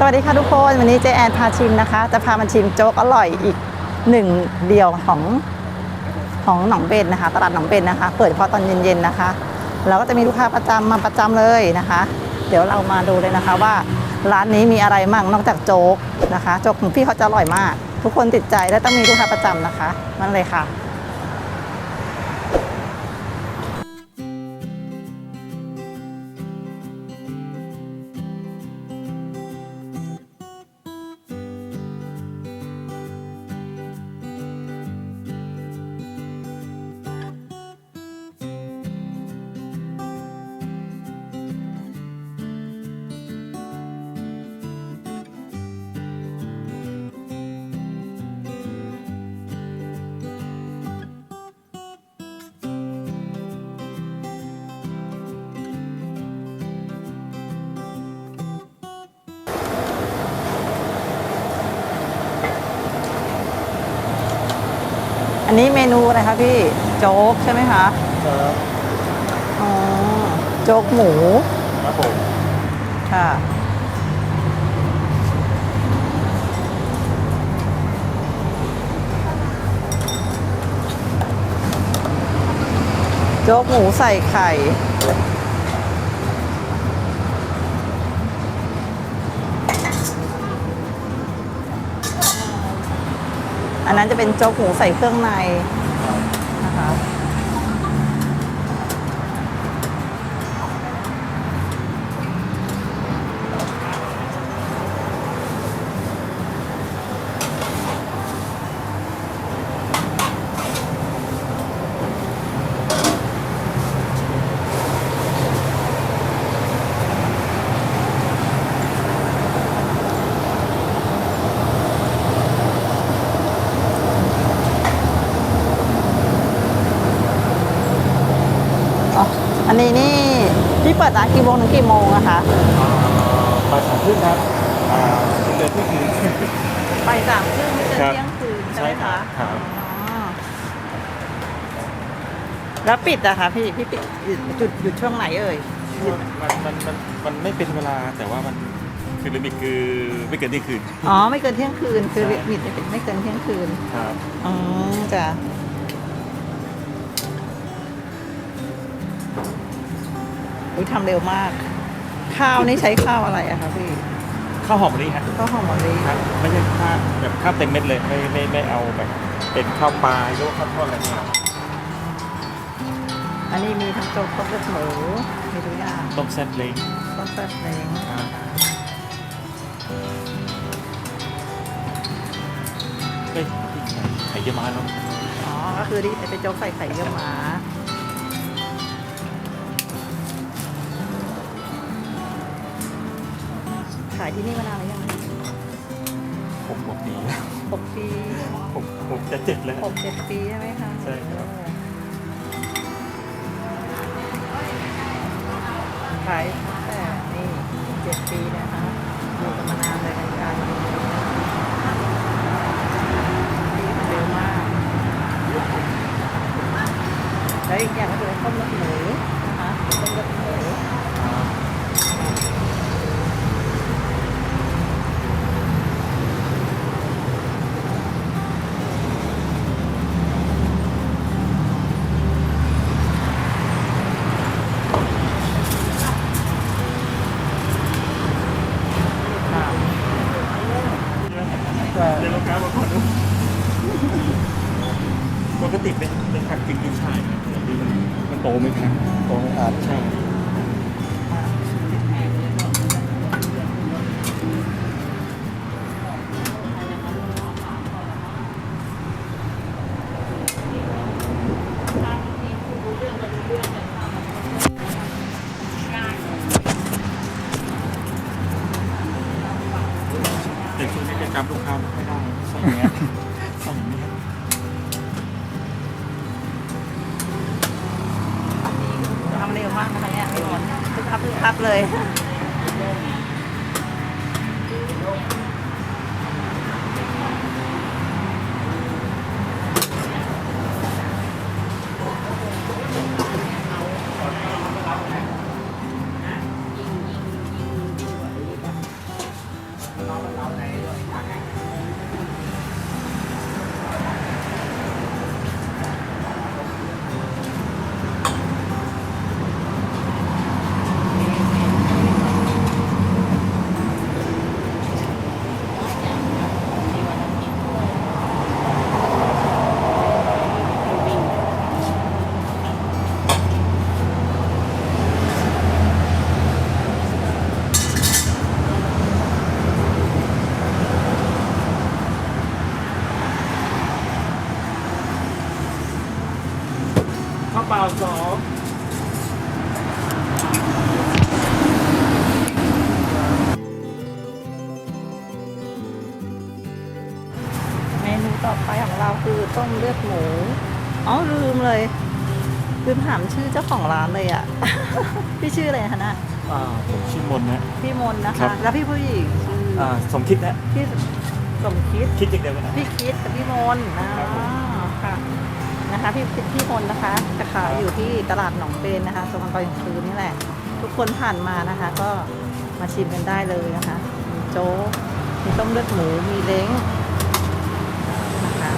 สวัสดีค่ะทุกคนวันนี้เจแอนพาชิมนะคะ จะพามาชิมโจ๊กอร่อยอีกหนึ่งเดียวของของหนองเบนนะคะ ตลาดหนองเบนนะคะ เปิดเฉพาะตอนเย็นๆนะคะแล้วก็จะมีลูกค้าประจำมาประจำเลยนะคะ เดี๋ยวเรามาดูเลยนะคะว่าร้านนี้มีอะไรมั่งนอกจากโจ๊กนะคะ โจ๊กของพี่เขาจะอร่อยมาก ทุกคนติดใจและต้องมีลูกค้าประจำนะคะนั่นเลยค่ะ นนี้เมนูอะไรคะพี่ โจ๊กใช่ไหมคะครับอ๋อโจ๊กหมูครับผมค่ะ โจ๊กหมูใส่ไข่ นั้นจะเป็นโจ๊กหมูใส่เครื่องในนะคะ อ๋อ อันนี้นี่พี่เปิ ดร้านกี่โมงถึงกี่โมงอะคะบ่ายสามครึ่งครับอ่าเดือนที่คือไปสามครึ่งไม่เกินครับเที่ยงคืนใช่ไหมใช่ครัคะบครับอ๋อแล้วปิดอะคะพี่พี่ปิดหยุดหยุดหยุดช่วงไหนเอ่ยหยุดมันมันมันมันไม่เป็นเวลาแต่ว่ามันคือลิมิตคือไม่เกินเที่ยงคืนอ๋อไม่เกินเที่ยงคืนคือใช่ลิมิตไม่เกินเที่ยงคืนครับ อ๋อจ้ะ อุ้ยทำเร็วมาก ข้าวนี่ใช้ข้าวอะไรอะคะพี่ข้าวหอมมะลิฮะข้าวหอมมะลิครับไม่ใช่ข้าวแบบข้าวเต็มเม็ดเลยไม่ไม่ไม่เอาแบบเป็นข้าวปลาโยกข้าวทอดอะไรเงี้ยอันนี้มีทั้งโจ๊กต้มเลือดหมูมีทุกอย่างต้มแซ่บเล้งต้มแซ่บเล้งครับเฮ้ยไข่เยี่ยวม้าเนาะอ๋อก็คือที่เป็นโจ๊กใส่ไข่เยี่ยวม้าายที่นี่มานานหรือยังผมหกปีแล้วหกปีผมผมจะเจ็ดแล้ว หกเจ็ดปีใช่ไหมคะใช่ครับ ขายตั้งแต่นี่เจ็ดปีนะคะอยู่กันมานานเลยเหมือนกันปีมันเร็วมาก แล้วอีกอย่างก็คือต้มเลือดหมูนะคะต้มเลือดหมู ได้ใส่เงี้ยใส่เงี้ยทำเร็วมากนะคะเนี่ยพี่มนต์พึกคับพึกคับเลย สองเมนูต่อไปของเราคือต้มเลือดหมูอ๋อลืมเลยลืมถามชื่อเจ้าของร้านเลยอะ พี่ชื่ออะไรคะนะอ่าผมชื่อมนนะ พี่มนนะครัคะแล้วพี่ผู้หญิงชื่อสมคิดนะ พี่สมคิด คิดอย่างเดียวกันพี่คิดกับพี่มนนะ นะคะพี่พี่มนนะคะจะขายอยู่ที่ตลาดหนองเปนนะคะตรงกลางคืนนี่แหละ ทุกคนผ่านมานะคะ ก็มาชิมกันได้เลยนะคะ มีโจ๊กมีต้มเลือดหมูมีเล้งนะคะ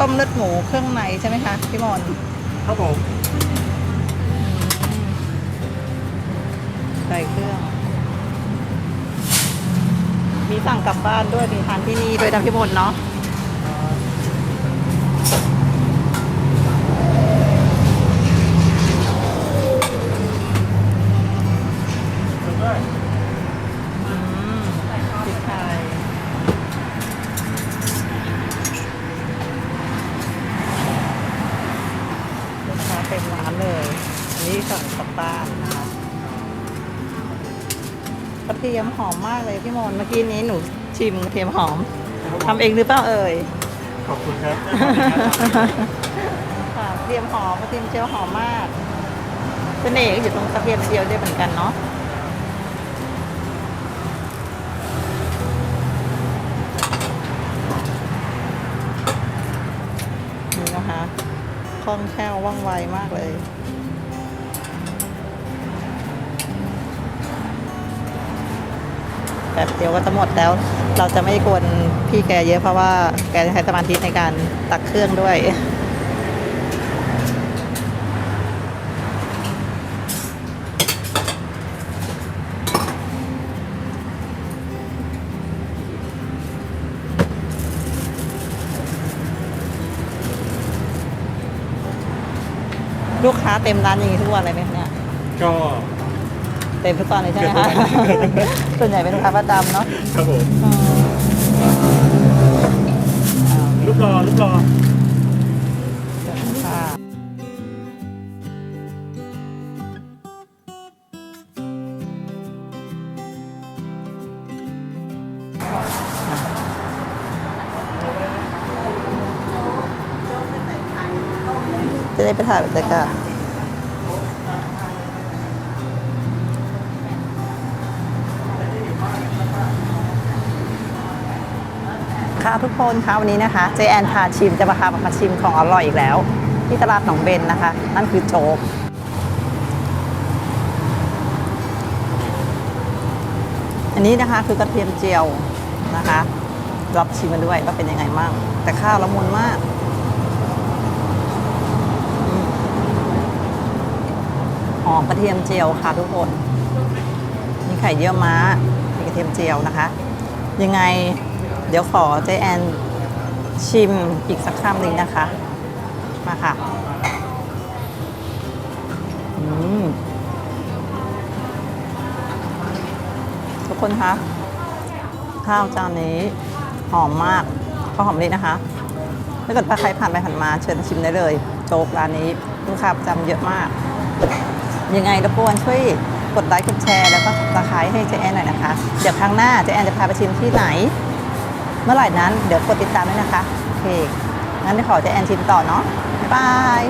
ต้มเลือดหมูเครื่องในใช่ไหมคะพี่มนครับผมใส่เครื่อง มีสั่งกลับบ้านด้วยมีทานที่นี่ด้วยนะพี่มนเนาะ สั่งกลับบ้านนะคะกระเทียมหอมมากเลยพี่มนเมื่อกี้นี้หนูชิมกระเทียมหอมทำเองหรือเปล่าเอ่ยขอบคุณครับค่ะกระเทียมหอมกระเทียมเจียวหอมมากเสน่ห์ก็อยู่ตรงกระเทียมเจียวด้วยเหมือนกันเนาะนี่นะคะคล่องแคล่วว่องไวมากเลย แบบเดียวก็จะหมดแล้ว เราจะไม่กวนพี่แกเยอะเพราะว่าแกใช้สมาธิในการตักเครื่องด้วยลูกค้าเต็มร้านอย่างนี้ทุกวันเลยไหมเนี่ย ก็ เต็มทุกตอนเลยใช่ไหมคะเต็มทุกวันส่วนใหญ่เป็นลูกค้าประจำเนาะครับผมอืมอ่ารูปรอรูปรอ ค่ะจะได้ไปถ่ายบรรยากาศ ค่ะทุกคนคะวันนี้นะคะเจแอนพาชิมจะมาพามาชิมของอร่อยอีกแล้ว ที่ตลาดหนองเบนนะคะ นั่นคือโจ๊กอันนี้นะคะคือกระเทียมเจียวนะคะรับชิมมาด้วยว่าเป็นยังไงบ้างแต่ข้าวละมุนมากหอมกระเทียมเจียวค่ะทุกคนมีไข่เยี่ยวม้ามีกระเทียมเจียวนะคะ ยังไง เดี๋ยวขอเจแอนชิมอีกสักคำหนึ่งนะคะ มาค่ะทุกคนคะ ข้าวจานนี้หอมมากข้าวหอมเลยนะคะถ้าเกิดว่าใครผ่านไปผ่านมาเชิญชิมได้เลย โจ๊กร้านนี้ลูกค้าประจำเยอะมาก ยังไงรบกวนช่วยกดไลค์กดแชร์แล้วก็ตะไคร้ให้เจแอนหน่อยนะคะ เดี๋ยวครั้งหน้าเจแอนจะพาไปชิมที่ไหน เมื่อไหร่นั้นเดี๋ยวกดติดตามด้วยนะคะ โอเค งั้นเดี๋ยวขอจะแอนชิมต่อเนาะบ๊ายบาย